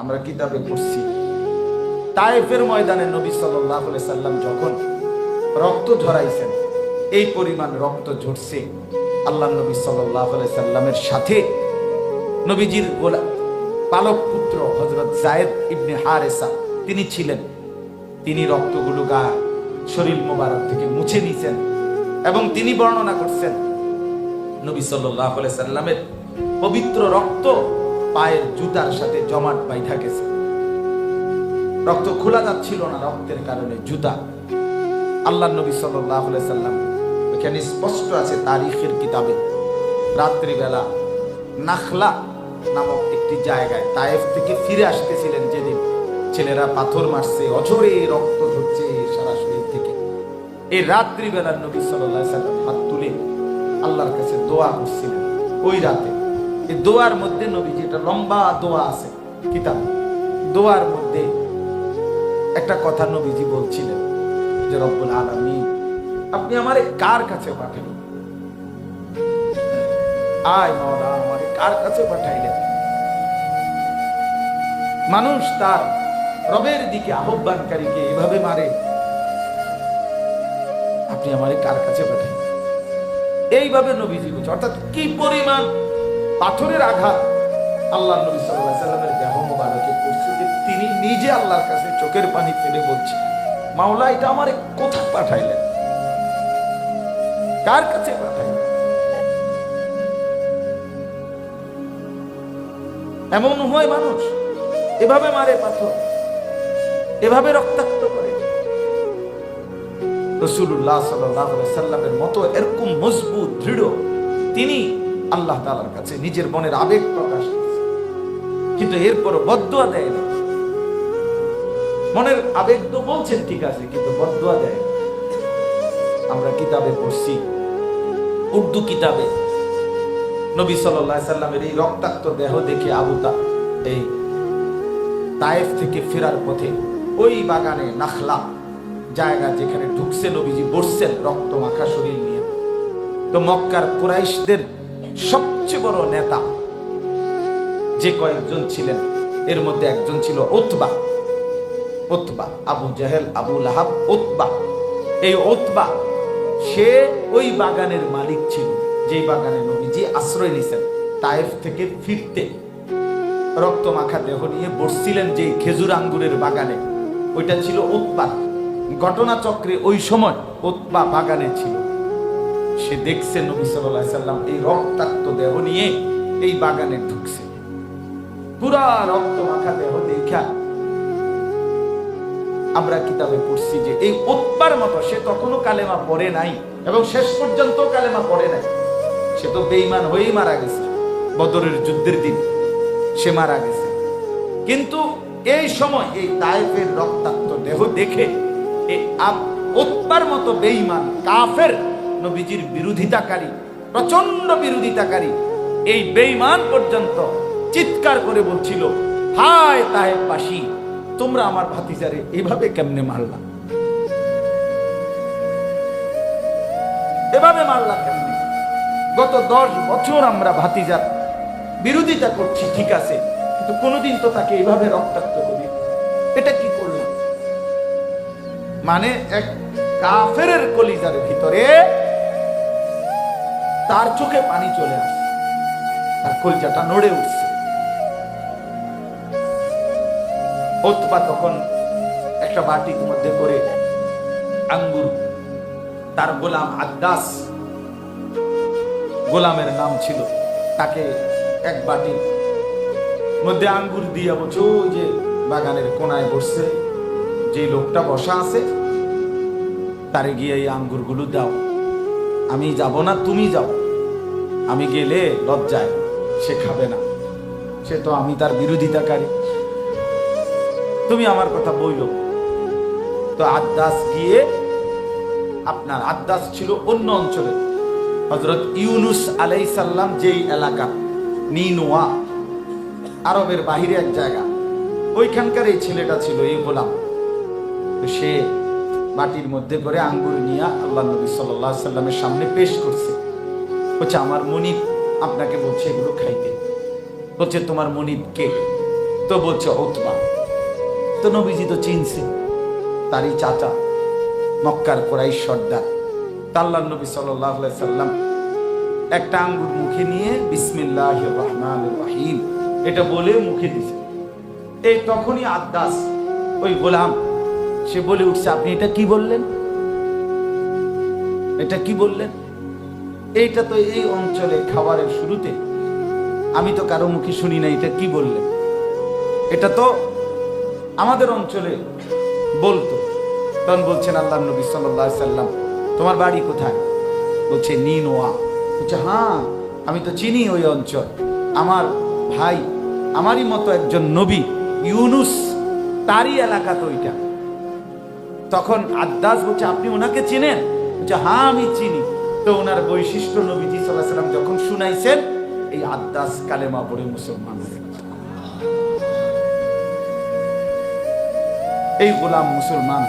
আমরা কিতাবে পড়ছি। তায়েফের ময়দানে নবী সাল্লাহ সাল্লাম যখন রক্ত ঝরাইছেন এই পরিমাণ রক্ত ঝরছে আল্লাহ নবী সাল্লাহ সাল্লামের সাথে। নবীজির গোলা, পালক পুত্র হজরত জায়েদ ইবনে হারেসা, তিনি ছিলেন। তিনি রক্তগুলো গা, শরীর মোবারক থেকে মুছে নিছেন এবং তিনি বর্ণনা করছেন, নবী সাল্লাহ সাল্লামের পবিত্র রক্ত পায়ের জুতার সাথে জমাট বাইধা গেছে। রক্ত খোলা যাচ্ছিল না রক্তের কারণে জুতা। আল্লাহ নবী সাল্লাহ সাল্লাম এখানে স্পষ্ট আছে তারিখের কিতাবে। রাত্রিবেলা নাখলা নামক একটি জায়গায় তায়েফ থেকে ফিরে আসতেছিলেন যেদিন। ছেলেরা পাথর মারছে, অঝরে রক্ত ধরছে সারা শরীর থেকে। এই রাত্রিবেলার নবী সাল্লাহ সাল্লাম হাত তুলে আল্লাহর কাছে দোয়া করছিলেন। ওই রাতে এই দোয়ার মধ্যে নবী যেটা লম্বা দোয়া আছে, কিতাব। দোয়ার মধ্যে একটা কথা নবীজি বলছিলেন যে, রব্বুল আলমী আপনি আমারে কার কাছে পাঠালেন? আয় মাওলা আমারে কার কাছে পাঠাইলেন? মানুষ তার রবের দিকে আহ্বানকারীকে এভাবে মারে, আপনি আমারে কার কাছে পাঠাইলেন? এইভাবে নবীজি বলছে। অর্থাৎ কি পরিমাণ পাথরের আঘাত আল্লাহ নবী সাল্লামের দেহ মোবারকে করছে যে তিনি নিজে আল্লাহর কাছে চোখের পানি ফেলে বলছে, মাওলা, এটা আমার কোথায় পাঠাইলেন? কার কাছে পাঠাইলেন? এমন হয় মানুষ, এভাবে মারে পাথর, এভাবে রক্তাক্ত করে। রসুল্লাহ সাল্লামের মতো এরকম মজবুত, দৃঢ়, তিনি আল্লাহ তালার কাছে নিজের মনের আবেগ প্রকাশ কিন্তু এরপর বদুয়া দেয় না। মনের আবেগ তো বলছেন ঠিক আছে, কিন্তু বদুয়া দেয় আমরা কিতাবে পড়ছি, উর্দু কিতাবে। নবী সাল্লামের এই রক্তাক্ত দেহ দেখে আবুতা এই তায়েফ থেকে ফেরার পথে ওই বাগানে নাখলা জায়গা যেখানে ঢুকছে নবীজি, বসছেন রক্ত মাখা শরীর নিয়ে। তো মক্কার কুরাইশদের সবচেয়ে বড় নেতা যে কয়েকজন ছিলেন, এর মধ্যে একজন ছিল ওতবা ওতবা আবু জাহেল, আবু লাহাব ওতবা এই ওতবা সে ওই বাগানের মালিক ছিল, যেই বাগানে নবীজি আশ্রয় নিছেন তায়েফ থেকে ফিরতে। রক্ত মাখা দেহ নিয়ে বসছিলেন যে খেজুর আঙ্গুরের বাগানে, ওইটা ছিল উৎপা ঘটনাচক্রে ওই সময় উৎপা বাগানে ছিল। সে দেখছে নবী সাল্লাহ সাল্লাম এই রক্তাক্ত দেহ নিয়ে এই বাগানে ঢুকছে। পুরা রক্ত মাখা দেহ দেখা আমরা কিতাবে পড়ছি যে এই উৎপার মতো সে তখনও কালেমা পড়ে নাই এবং শেষ পর্যন্ত কালেমা পড়ে নাই। সে তো বেইমান হয়েই মারা গেছে। বদরের যুদ্ধের দিন সে মারা গেছে। কিন্তু এই সময় এই তায়েফের রক্তাক্ত দেহ দেখে এই উৎপার মতো বেইমান কাফের নবীজির বিরোধিতাকারী প্রচণ্ড বিরোধিতাকারী, এই বেইমান পর্যন্ত চিৎকার করে বলছিল, হায় তাহেববাসী তোমরা আমার ভাতিজারে এভাবে কেমনে মারলা? এভাবে মারলা কেমনে? গত দশ বছর আমরা ভাতিজার বিরোধিতা করছি, ঠিক আছে, কিন্তু কোনোদিন তো তাকে এভাবে রক্তাক্ত করি। এটা কি করলাম? মানে এক কাফের কলিজার ভিতরে তার চোখে পানি চলে আসে। তার কলিজাটা নড়ে উঠছে। ওতবা তখন একটা বাটির মধ্যে করে আঙ্গুর, তার গোলাম আদাস গোলামের নাম ছিল, তাকে এক বাটির মধ্যে আঙ্গুর দিয়ে বলছে যে বাগানের কোনায় বসছে, যে লোকটা বসা আছে, তারে গিয়ে এই আঙ্গুরগুলো দাও। আমি যাব না, তুমি যাও। আমি গেলে লজ্জায়, সে খাবে না। সে তো আমি তার বিরোধিতাকারী। তুমি আমার কথা বইল তো আদাস গিয়ে আপনার আদাস ছিল অন্য অঞ্চলে। হজরত ইউনুস আলাই সাল্লাম যেই এলাকা, নিনোয়া, আরবের বাহিরে এক জায়গা, ওইখানকার এই ছেলেটা ছিল, এই গোলাম। সে বাটির মধ্যে করে আঙ্গুর নিয়ে আল্লাহ নবী সাল্লাহ সাল্লামের সামনে পেশ করছে। বলছে, আমার মনিব আপনাকে বলছে এগুলো খাইতে। বলছে, তোমার মনিব কে? তো বলছে, ওতবা। তো নবীজি তো চিনছে, তারই চাচা, মক্কার কোরাই সর্দার। তাল্লা নবী সাল্লাম একটা আঙ্গুর মুখে নিয়ে বিসমিল্লাহ রহমান রহিম এটা বলে মুখে দিছে। এই তখনই আদাস ওই গোলাম, সে বলে উঠছে, আপনি এটা কি বললেন? এটা কি বললেন? এইটা তো এই অঞ্চলে খাবারের শুরুতে। আমি তো কারও মুখে শুনি না, এটা কি বললেন এটা তো আমাদের অঞ্চলে বলতো। তখন বলছেন আল্লাহ নবী সাল্লাহ সাল্লাম, তোমার বাড়ি কোথায়? বলছে নিনোয়া বলছে হ্যাঁ আমি তো চিনি ওই অঞ্চল। আমার ভাই, আমারই মতো একজন নবী, ইউনুস, তারই এলাকা তো ওইটা। তখন আদাস বলছে, আপনি ওনাকে চিনেন? বলছে হ্যাঁ আমি চিনি। তো ওনার বৈশিষ্ট্য নবীজি সাল্লাম যখন শুনাইছেন, এই আদাস কালেমা পড়ে মুসলমান এই গোলাম মুসলমান।